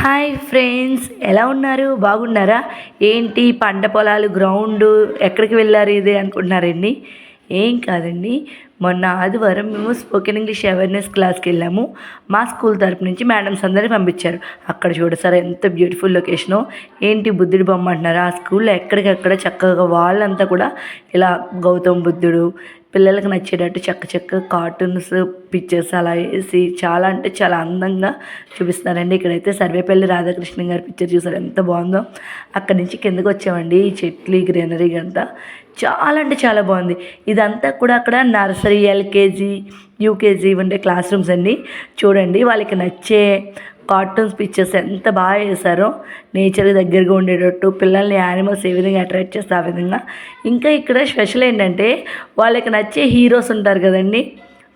Hi friends ఎలా ఉన్నారు? బాగున్నారా? ఏంటి పంట పొలాలు గ్రౌండ్ ఎక్కడికి వెళ్ళారు ఇది అనుకుంటున్నారండి? ఏం కాదండి. మొన్న ఆదివారం మేము స్పోకెన్ ఇంగ్లీష్ అవేర్నెస్ క్లాస్కి వెళ్ళాము. మా స్కూల్ తరపు నుంచి మేడమ్స్ అందరినీ పంపించారు. అక్కడ చూడసారా ఎంత బ్యూటిఫుల్ లొకేషనో. ఏంటి బుద్ధుడి బొమ్మ అంటున్నారు. ఆ స్కూల్లో ఎక్కడికక్కడ చక్కగా వాళ్ళంతా కూడా ఇలా గౌతమ్ బుద్ధుడు పిల్లలకు నచ్చేటట్టు చక్క చక్క కార్టూన్స్ పిక్చర్స్ అలా వేసి చాలా అంటే చాలా అందంగా చూపిస్తున్నారండి. ఇక్కడైతే సర్వేపల్లి రాధాకృష్ణ గారి పిక్చర్ చూసారు ఎంత బాగుందో. అక్కడి నుంచి కిందకు వచ్చామండి ఈ చెట్లు ఈ గ్రీనరీ అంతా చాలా అంటే చాలా బాగుంది. ఇదంతా కూడా అక్కడ నర్సరీ ఎల్కేజీ యూకేజీ ఉండే క్లాస్ రూమ్స్ అండి. చూడండి వాళ్ళకి నచ్చే కార్టూన్స్ పిక్చర్స్ ఎంత బాగా చేశారో నేచర్ దగ్గరగా ఉండేటట్టు పిల్లల్ని యానిమల్స్ ఏ విధంగా అట్రాక్ట్ చేస్తే ఆ విధంగా. ఇంకా ఇక్కడ స్పెషల్ ఏంటంటే వాళ్ళకి నచ్చే హీరోస్ ఉంటారు కదండి.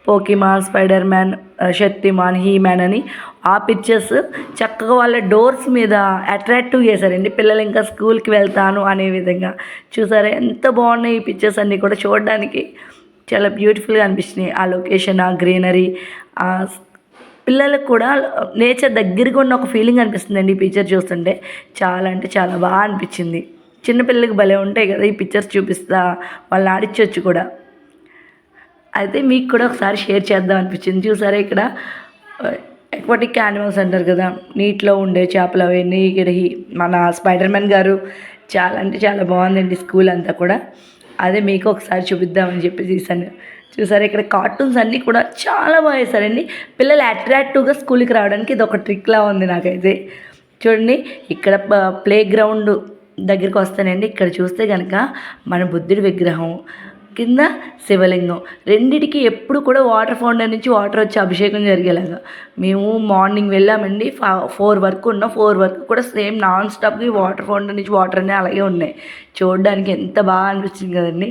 Pokemon Spider Man Shaktimaan He Man అని. ఆ పిక్చర్స్ చక్కగా వాళ్ళ డోర్స్ మీద అట్రాక్టివ్ చేశారండి. పిల్లలు ఇంకా స్కూల్కి వెళ్తాను అనే విధంగా. చూసారా ఎంత బాగున్నాయి ఈ పిక్చర్స్ అన్నీ కూడా చూడడానికి. చాలా బ్యూటిఫుల్గా అనిపించినాయి. ఆ లొకేషన్ ఆ గ్రీనరీ ఆ పిల్లలకు కూడా నేచర్ దగ్గరగా ఉన్న ఒక ఫీలింగ్ అనిపిస్తుందండి ఈ పిక్చర్ చూస్తుంటే. చాలా అంటే చాలా బాగా అనిపించింది. చిన్నపిల్లలకి భలే ఉంటాయి కదా ఈ పిక్చర్స్ చూపిస్తా వాళ్ళని ఆడించవచ్చు కూడా. అయితే మీకు కూడా ఒకసారి షేర్ చేద్దాం అనిపించింది. చూసారా ఇక్కడ? ఎక్వాటిక్ యానిమల్స్ అంటారు కదా నీటిలో ఉండే చేపలు అవన్నీ ఇక్కడ మన స్పైడర్ మ్యాన్ గారు చాలా అంటే చాలా బాగుందండి స్కూల్ అంతా కూడా. అదే మీకు ఒకసారి చూపిద్దామని చెప్పి తీసాను చూసారా ఇక్కడ కార్టూన్స్ అన్నీ కూడా చాలా బాగా వేశారండి పిల్లలు అట్రాక్టివ్గా స్కూల్కి రావడానికి ఇది ఒక ట్రిక్లా ఉంది నాకైతే. చూడండి ఇక్కడ ప్లే గ్రౌండ్ దగ్గరికి వస్తానండి. ఇక్కడ చూస్తే కనుక మన బుద్ధుడి విగ్రహం కింద శివలింగం. రెండిటికి ఎప్పుడు కూడా వాటర్ ఫౌంటైన్ నుంచి వాటర్ వచ్చి అభిషేకం జరిగేలాగా. మేము మార్నింగ్ వెళ్ళామండి. ఫా ఫోర్ వరకు ఉన్నాం ఫోర్ వరకు కూడా సేమ్ నాన్ స్టాప్కి వాటర్ ఫౌంటైన్ నుంచి వాటర్ అనేవి అలాగే ఉన్నాయి. చూడడానికి ఎంత బాగా అనిపించింది కదండి.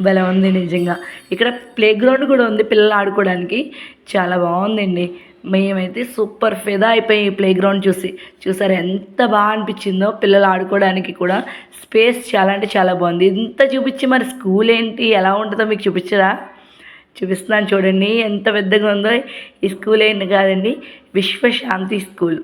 భలే ఉంది నిజంగా. ఇక్కడ ప్లే గ్రౌండ్ కూడా ఉంది పిల్లలు ఆడుకోవడానికి. చాలా బాగుందండి. మేమైతే సూపర్ ఫిదా అయిపోయి ప్లే గ్రౌండ్ చూసి. చూసారు ఎంత బాగా అనిపించిందో పిల్లలు ఆడుకోవడానికి కూడా. స్పేస్ చాలా అంటే చాలా బాగుంది. ఇంత చూపించి మరి స్కూల్ ఏంటి? ఎలా ఉంటుందో మీకు చూపించరా? చూపిస్తున్నాను చూడండి. ఎంత పెద్దగా ఉందో. ఈ స్కూల్ ఏంటి కాదండి? విశ్వశాంతి స్కూల్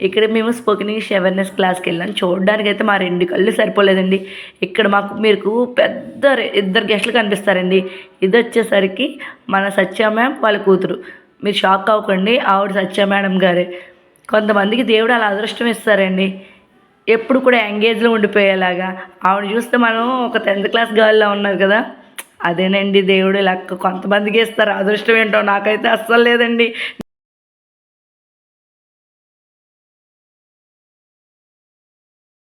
ఇక్కడ మేము స్పోకెన్ ఇంగ్లీష్ అవేర్నెస్ క్లాస్కి వెళ్ళాం. చూడడానికి అయితే మా రెండు కళ్ళు సరిపోలేదండి. ఇక్కడ మాకు మీకు పెద్ద ఇద్దరు గెస్టులు కనిపిస్తారండి. ఇది వచ్చేసరికి మన సత్య మ్యామ్ వాళ్ళ కూతురు. మీరు షాక్ అవ్వకండి ఆవిడ సత్య మేడం గారే. కొంతమందికి దేవుడు అలా అదృష్టం ఇస్తారండి. ఎప్పుడు కూడా ఎంగేజ్లో ఉండిపోయేలాగా. ఆవిడ చూస్తే మనం ఒక టెన్త్ క్లాస్ గర్ల్లో ఉన్నారు కదా. అదేనండి దేవుడు లెక్క. కొంతమందికి ఇస్తారు. అదృష్టం ఏంటో నాకైతే అస్సలు లేదండి.